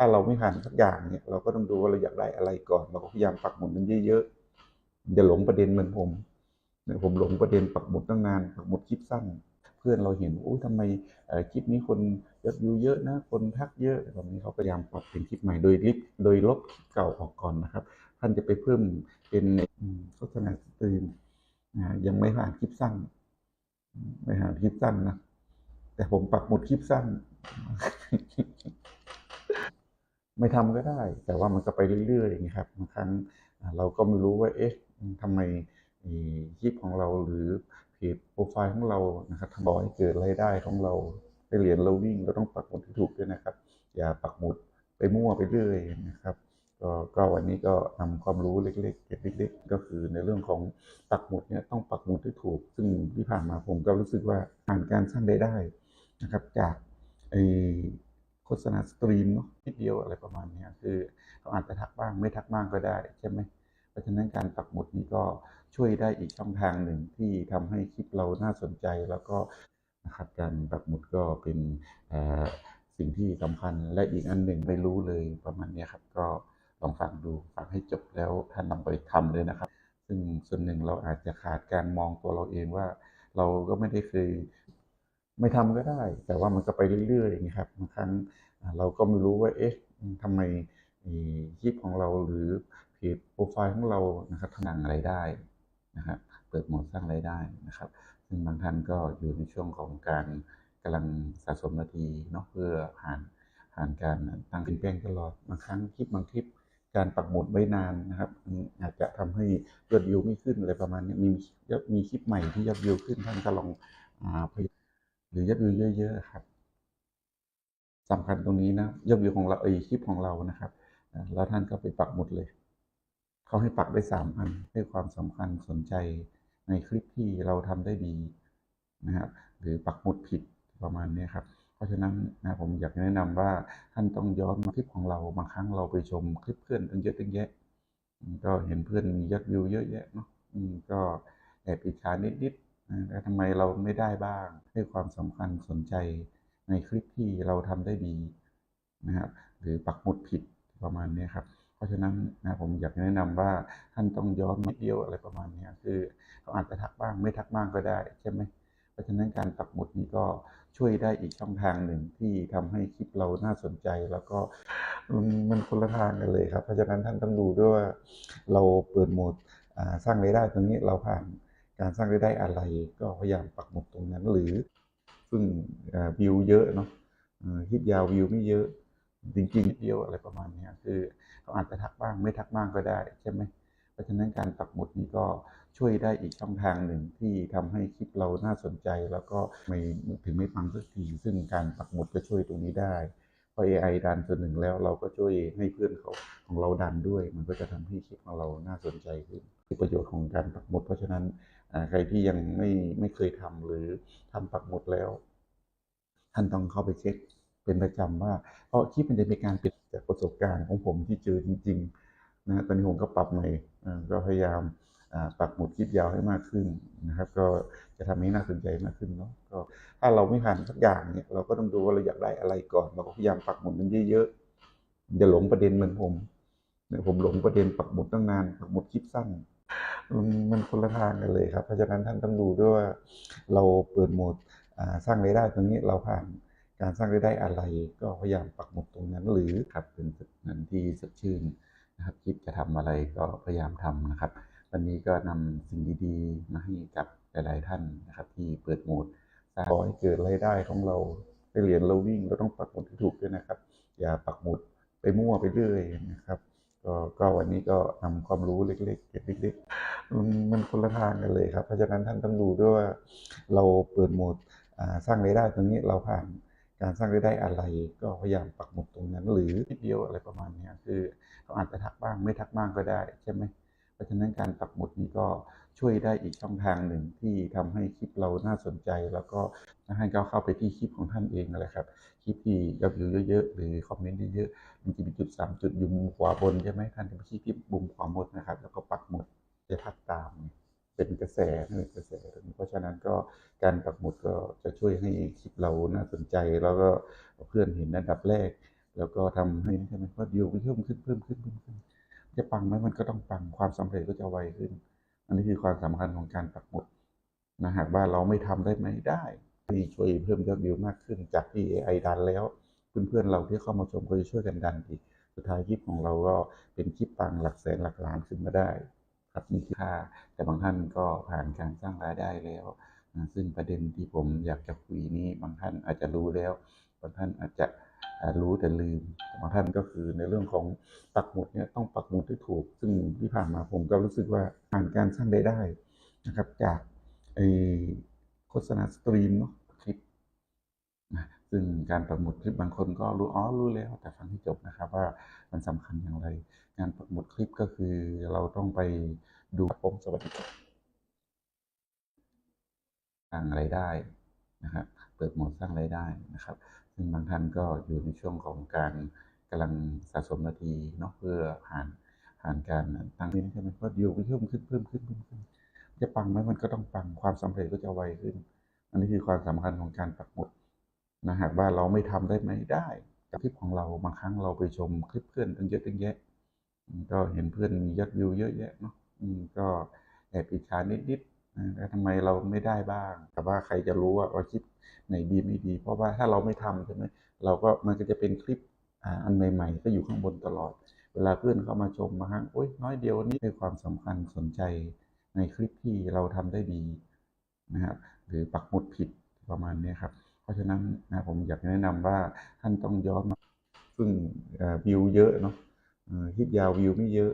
ถ้าเราไม่ผ่านสักอย่างเนี่ย เราก็ต้องดูว่าเราอยากได้อะไรก่อน เราก็พยายามปักหมุดมันเยอะๆอย่าหลงประเด็นเหมือนผมเนี่ยผมหลงประเด็นปักหมุดตั้งนานปักหมุดคลิปสั้น เพื่อนเราเห็นโอ้ยทำไมคลิปนี้คนยอดวิวเยอะนะ คนทักเยอะแบบนี้เขาพยายามปรับเป็นคลิปใหม่โดยลิบโดยลบคลิปเก่าออกก่อนนะครับ ท่านจะไปเพิ่มเป็นโฆษณาสตรีมนะยังไม่ผ่านคลิปสั้นไม่ผ่านคลิปสั้นนะแต่ผมปักหมุดคลิปสั้น ไม่ทำก็ได้ แต่ว่ามันก็ไปเรื่อยๆอย่างนี้ครับบางครั้งเราก็ไม่รู้ว่าเอ๊ะทำไมคลิปของเราหรือเพจโปรไฟล์ของเรานะครับทำให้เกิดรายได้ของเราไปเหรียญเราวิ่งเราต้องปักหมุดที่ถูกด้วยนะครับ อย่าปักหมุดไปมั่วไปเรื่อยนะครับก็ก็วันนี้ก็นำความรู้เล็กๆเก็บเล็กๆ ก็คือในเรื่องของปักหมุดเนี่ยต้องปักหมุดที่ถูก ซึ่งที่ผ่านมาผมก็รู้สึกว่าผ่านการสร้างรายได้นะครับ จากไอ โฆษณาสตรีมเนาะนิดเดียวอะไรประมาณนี้คือเขาอาจจะทักบ้างไม่ทักบ้างก็ได้ใช่ไหมเพราะฉะนั้นการปักหมุดนี้ก็ช่วยได้อีกช่องทางหนึ่งที่ทำให้คลิปเราน่าสนใจแล้วก็นะครับการปักหมุดก็เป็นสิ่งที่สำคัญและอีกอันหนึ่งไม่รู้เลยประมาณนี้ครับก็ลองฟังดูฟังให้จบแล้วท่านนำไปทำเลยนะครับ ซึ่งส่วนหนึ่งเราอาจจะขาดการมองตัวเราเองว่า เราก็ไม่ได้เคย ไม่ทำก็ได้ แต่ว่ามันก็ไปเรื่อยๆอย่างนี้ครับบางครั้งเราก็ไม่รู้ว่าเอ๊ะทำไมคลิปของเราหรือเพจโปรไฟล์ของเรานะครับทำงานอะไรได้นะครับเปิดโหมดสร้างรายได้นะครับ ซึ่งบางท่านก็อยู่ในช่วงของการกำลังสะสมนาทีเนาะเพื่อผ่านผ่านการตั้งเป็นแป้งตลอดบางครั้งคลิปบางคลิปการปักหมุดไว้นานนะครับอาจจะทำให้ยอดวิวไม่ขึ้นอะไรประมาณนี้มีมีคลิปใหม่ที่ยอดวิวขึ้นท่านก็ลองอ่าพย หรือยอดวิวเยอะๆครับสำคัญตรงนี้นะยอดวิวของเราไอคลิปของเรานะครับ แล้วท่านก็ไปปักหมุดเลยเขาให้ปักได้สามอันให้ความสำคัญสนใจในคลิปที่เราทำได้ดีนะครับหรือปักหมุดผิดประมาณนี้ครับเพราะฉะนั้นนะผมอยากแนะนำว่าท่านต้องย้อนมาคลิปของเราบางครั้งเราไปชมคลิปเพื่อนตั้งเยอะตั้งแยะ ก็เห็นเพื่อนมียอดวิวเยอะแยะเนาะก็แอบอิจฉานิดๆ แล้วทำไมเราไม่ได้บ้าง ให้ความสำคัญสนใจในคลิปที่เราทำได้ดีนะครับหรือปักหมุดผิดประมาณนี้ครับ เพราะฉะนั้นนะผมอยากแนะนำว่าท่านต้องย้อนมาเดียวอะไรประมาณนี้คือเขาอาจจะทักบ้างไม่ทักบ้างก็ได้ใช่ไหมเพราะฉะนั้นการปักหมุดนี้ก็ช่วยได้อีกช่องทางหนึ่งที่ทำให้คลิปเราน่าสนใจ แล้วก็มันมันคนละทางกันเลยครับ เพราะฉะนั้นท่านต้องดูด้วยว่าเราเปิดโหมดสร้างรายได้ตรงนี้เราผ่าน การสร้างรายได้อะไรก็พยายามปักหมุดตรงนั้นหรือ ซึ่งวิวเยอะเนาะคลิปยาววิวไม่เยอะจริงๆเดียวอะไรประมาณนี้คือเขาอาจจะทักบ้างไม่ทักบ้างก็ได้ใช่ไหมเพราะฉะนั้นการปักหมุดนี้ก็ช่วยได้อีกช่องทางหนึ่งที่ทำให้คลิปเราน่าสนใจ แล้วก็ไม่ถึงไม่ฟังสักทีซึ่งการปักหมุดก็ช่วยตรงนี้ได้ อ AI ดันส่วนหนึ่งแล้วเราก็ช่วยให้เพื่อนเขาของเราดันด้วย มันก็จะทำให้คลิปของเราน่าสนใจขึ้นคือประโยชน์ของการปักหมุด เพราะฉะนั้นใครที่ยังไม่ไม่เคยทำหรือทำปักหมุดแล้ว ท่านต้องเข้าไปเช็คเป็นประจำว่าเพราะคลิปมันจะเป็นการเปลี่ยนจากประสบการณ์ของผมที่เจอจริง ๆ นะฮะตอนนี้ผมก็ปรับใหม่ก็พยายาม ปักหมุดคลิปยาวให้มากขึ้นนะครับ ก็จะทำให้น่าสนใจมากขึ้นเนาะก็ถ้าเราไม่ผ่านสักอย่างเนี่ยเราก็ต้องดูว่าเราอยากได้อะไรก่อน เราก็พยายามปักหมุดมันเยอะๆอย่าหลงประเด็นเหมือนผมเนี่ยผมหลงประเด็นปักหมุดตั้งนานปักหมุดคลิปสั้นมันคนละทางกันเลยครับ เพราะฉะนั้นท่านต้องดูด้วยว่าเราเปิดโหมดสร้างรายได้ตรงนี้เราผ่านการสร้างรายได้อะไร ก็พยายามปักหมุดตรงนั้นหรือครับเป็นนั้นที่สดชื่นนะครับคิดจะทำอะไรก็พยายามทำนะครับ วันนี้ก็นำสิ่งดีๆ มาให้กับหลายๆท่านนะครับ ที่เปิดโหมดสร้างขอให้เกิดรายได้ของเราไปเหรียนเราวิ่งเราต้องปักหมุดที่ถูกด้วยนะครับ อย่าปักหมุดไปมั่วไปเรื่อยนะครับก็ก็วันนี้ก็นำความรู้เล็กๆเก็บเล็กๆมันคนละทางกันเลยครับ เพราะฉะนั้นท่านต้องดูด้วยว่าเราเปิดโหมดสร้างรายได้ตรงนี้เราผ่านการสร้างรายได้อะไร ก็พยายามปักหมุดตรงนั้น หรือนิดเดียวอะไรประมาณนี้คือเขาอาจจะทักบ้างไม่ทักบ้างก็ได้ใช่ไหม ราะฉะนั้นการปักหมุดนี้ก็ช่วยได้อีกช่องทางหนึ่งที่ทำให้คลิปเราน่าสนใจ แล้วก็ให้เขาเข้าไปที่คลิปของท่านเองนั่นแหละครับ คลิปที่ยอดวิวเยอะๆหรือคอมเมนต์เยอะๆมันจะมีจุดสามจุดอยู่มุมขวาบนใช่ไหมท่านจะไปที่ที่มุมขวาบนนะครับ แล้วก็ปักหมุดจะทักตาม เป็นกระแสเป็นกระแส เพราะฉะนั้นก็การปักหมุดก็จะช่วยให้คลิปเราน่าสนใจ แล้วก็เพื่อนเห็นอันดับแรก แล้วก็ทำให้ใช่ไหมก็วิวเพิ่มขึ้นเพิ่มขึ้นเพิ่มขึ้น จะปังไหมมันก็ต้องปังความสำเร็จก็จะไวขึ้น อันนี้คือความสำคัญของการปักหมุดนะหากว่าเราไม่ทำได้ไหมได้ที่ช่วยเพิ่มยอดวิวมากขึ้นจากที่ AI ดันแล้วเพื่อนๆเราที่เข้ามาชมก็จะช่วยกันดันอีกสุดท้ายคลิปของเราก็เป็นคลิปปังหลักแสนหลักล้านขึ้นมาได้ครับมีค่า แต่บางท่านก็ผ่านการสร้างรายได้แล้ว ซึ่งประเด็นที่ผมอยากจะคุยนี้บางท่านอาจจะรู้แล้ว บางท่านอาจจะ รู้แต่ลืมบางท่านก็คือในเรื่องของปักหมุดเนี่ยต้องปักหมุดให้ถูก ซึ่งที่ผ่านมาผมก็รู้สึกว่าผ่านการสร้างรายได้นะครับ จากไอโฆษณาสตรีมเนาะคลิปนะซึ่งการปักหมุดคลิปบางคนก็รู้อ๋อรู้แล้ว แต่ฟังให้จบนะครับว่ามันสำคัญอย่างไรการปักหมุดคลิปก็คือเราต้องไปดูผมสวัสดีครับสร้างรายได้นะครับ เปิดโหมดสร้างรายได้นะครับ ซึ่งบางท่านก็อยู่ในช่วงของการกำลังสะสมนาทีเนาะเพื่อผ่านผ่านการตั้งนี้ใช่ไหมก็อยู่เพิ่มขึ้นเพิ่มขึ้นเพิ่มขึ้น จะปังไหมมันก็ต้องปังความสำเร็จก็จะไวขึ้น อันนี้คือความสำคัญของการปักหมุดนะหากว่าเราไม่ทำได้ไหมได้กับคลิปของเราบางครั้งเราไปชมคลิปเพื่อนตั้งเยอะตั้งแยะ ก็เห็นเพื่อนมียอดวิวเยอะแยะเนาะก็แอบอิจฉานิดๆ แล้วทำไมเราไม่ได้บ้าง แต่ว่าใครจะรู้ว่าว่าคลิปไหนดีไม่ดี เพราะว่าถ้าเราไม่ทำใช่ไหมเราก็มันก็จะเป็นคลิปอันใหม่ๆ ก็อยู่ข้างบนตลอด เวลาเพื่อนเข้ามาชมมาฮะโอ๊ยน้อยเดียวนี่คือความสำคัญสนใจในคลิปที่เราทำได้ดีนะครับหรือปักหมุดผิดประมาณนี้ครับ เพราะฉะนั้นนะผมอยากแนะนำว่าท่านต้องย้อนมาซึ่งวิวเยอะเนาะเอ่อฮิตยาววิวไม่เยอะ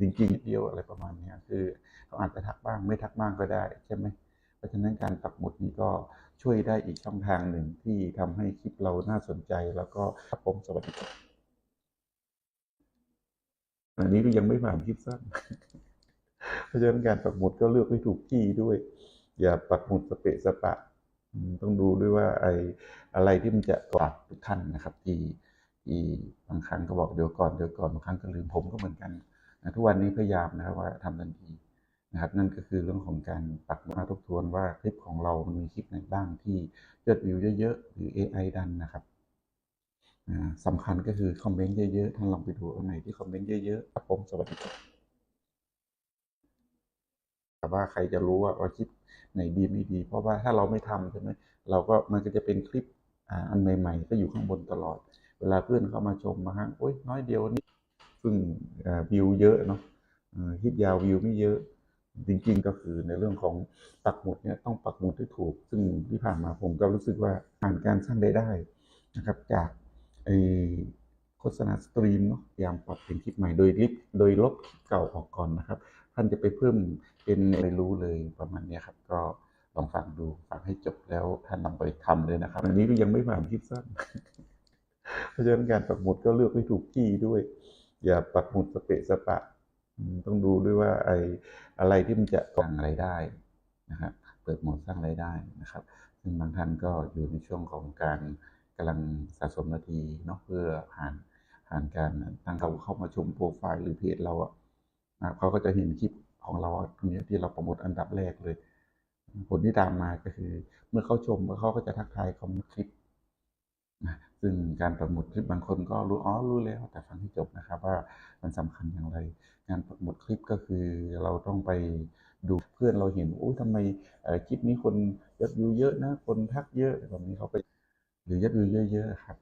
จริงๆนิดเดียวอะไรประมาณนี้คือเขาอาจจะทักบ้างไม่ทักบ้างก็ได้ใช่ไหมเพราะฉะนั้นการปักหมุดนี้ก็ช่วยได้อีกช่องทางหนึ่งที่ทำให้คลิปเราน่าสนใจแล้วก็ครับผมสวัสดีครับอันนี้ก็ยังไม่ผ่านคลิปสั้นเพราะฉะนั้นการปักหมุดก็เลือกให้ถูกที่ด้วย อย่าปักหมุดสเปะสปะ ต้องดูด้วยว่าไออะไรที่มันจะกวาดทุกท่านนะครับ ที่ที่บางครั้งก็บอกเดี๋ยวก่อนเดี๋ยวก่อนบางครั้งก็ลืมผมก็เหมือนกัน นะทุกวันนี้พยายามนะครับว่าทำทันทีนะครับ นั่นก็คือเรื่องของการปักมาทบทวนว่าคลิปของเรามันมีคลิปไหนบ้างที่ยอดวิวเยอะๆหรือ AI ดันนะครับอ่าสำคัญก็คือคอมเมนต์เยอะๆท่านลองไปดูอันไหนที่คอมเมนต์เยอะๆครับผมสวัสดีครับแต่ว่าใครจะรู้ว่าว่าคลิปไหนดีไม่ดี เพราะว่าถ้าเราไม่ทำใช่ไหมเราก็มันก็จะเป็นคลิปอันใหม่ ๆ ก็อยู่ข้างบนตลอด เวลาเพื่อนเข้ามาชมมาฮะโอ๊ยน้อยเดียวนี่ ซึ่งอ่าวิวเยอะเนาะเอ่อฮิตยาววิวไม่เยอะ จริงๆก็คือในเรื่องของปักหมุดเนี่ยต้องปักหมุดให้ถูก ซึ่งที่ผ่านมาผมก็รู้สึกว่าผ่านการสร้างรายได้นะครับจากไอโฆษณาสตรีมเนาะพยายามปรับเป็นคลิปใหม่โดยลิบโดยลบคลิปเก่าออกก่อนนะครับ ท่านจะไปเพิ่มเป็นไม่รู้เลยประมาณนี้ครับก็ลองฟังดูฟังให้จบแล้วท่านนำไปทำเลยนะครับ อันนี้ก็ยังไม่ผ่านคลิปสั้น เพราะฉะนั้นการปักหมุดก็เลือกให้ถูกที่ด้วย อย่าปักหมุดสเปะสปะ ต้องดูด้วยว่าไออะไรที่มันจะสร้างรายได้นะครับ เปิดโหมดสร้างรายได้นะครับ ซึ่งบางท่านก็อยู่ในช่วงของการกำลังสะสมนาทีเนาะเพื่อผ่านผ่านการตั้งเขาเข้ามาชมโปรไฟล์หรือเพจเราอะนะเขาก็จะเห็นคลิปของเราตรงนี้ที่เราโปรโมทอันดับแรกเลย ผลที่ตามมาก็คือ เมื่อเขาชมเขาก็จะทักทายคอมเมนต์คลิป ซึ่งการปักหมุดคลิปบางคนก็รู้อ๋อรู้แล้ว แต่ฟังให้จบนะครับว่ามันสำคัญอย่างไร การปักหมุดคลิปก็คือเราต้องไปดูเพื่อนเราเห็นโอ้ยทำไมคลิปนี้คนยอดวิวเยอะนะ คนทักเยอะแบบนี้เขาไป หรือยอดวิวเยอะๆครับ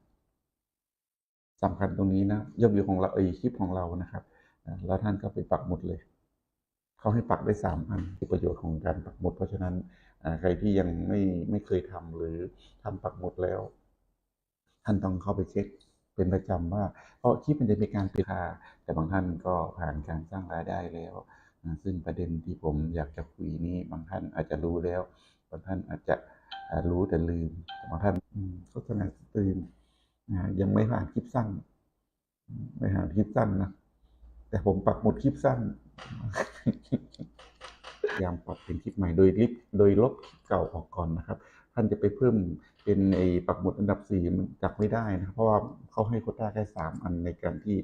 สำคัญตรงนี้นะยอดวิวของเราเอยคลิปของเรานะครับแล้วท่านก็ไปปักหมุดเลยเขาให้ปักได้สามอันคือประโยชน์ของการปักหมุด เพราะฉะนั้นใครที่ยังไม่ไม่เคยทำหรือทำปักหมุดแล้ว ท่านต้องเข้าไปเช็คเป็นประจำว่าเพราะคลิปมันจะมีการเปลี่ยนราคาแต่บางท่านก็ผ่านการสร้างรายได้แล้วซึ่งประเด็นที่ผมอยากจะคุยนี้บางท่านอาจจะรู้แล้ว บางท่านอาจจะรู้แต่ลืมบางท่านโฆษณาสตรีมนยังไม่ผ่านคลิปสั้น ไม่ผ่านคลิปสั้นนะแต่ผมปักหมุดคลิปสั้นพยายามปรับเป็นคลิปใหม่โดยลิบโดยลบคลิปเก่าออกก่อนนะครับ ท่านจะไปเพิ่มเป็นไอ้ปักหมุดอันดับสี่มันจับไม่ได้นะครับเพราะว่าเขาให้โควต้าแค่สามอันในการที่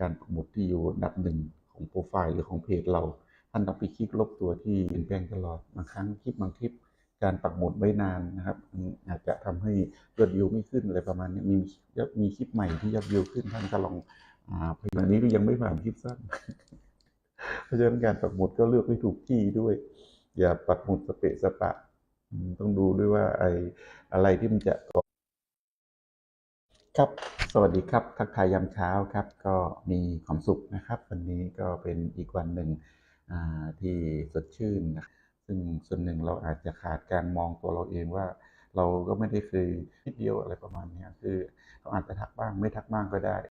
การปักหมุดที่อยู่อันดับหนึ่งของโปรไฟล์หรือของเพจเรา ท่านต้องไปคลิกลบตัวที่เปลี่ยนแปลงตลอดบางครั้งคลิปบางคลิปการปักหมุดไว้นานนะครับ อาจจะทำให้ยอดวิวไม่ขึ้นอะไรประมาณนี้มีมีคลิปใหม่ที่ยอดวิวขึ้นท่านก็ลองอ่าพยายามนี้ก็ยังไม่ผ่านคลิปสั้นเพราะฉะนั้นการปักหมุดก็เลือกให้ถูกที่ด้วย อย่าปักหมุดสเปะสปะ ต้องดูด้วยว่าไออะไรที่มันจะก่อครับ สวัสดีครับ ทักทายยามเช้าครับ ก็มีความสุขนะครับ วันนี้ก็เป็นอีกวันหนึ่งอ่าที่สดชื่นนะครับซึ่งส่วนหนึ่งเราอาจจะขาดการมองตัวเราเองว่า เราก็ไม่ได้เคยนิดเดียวอะไรประมาณเนี้ยคือเขาอาจจะทักบ้างไม่ทักบ้างก็ได้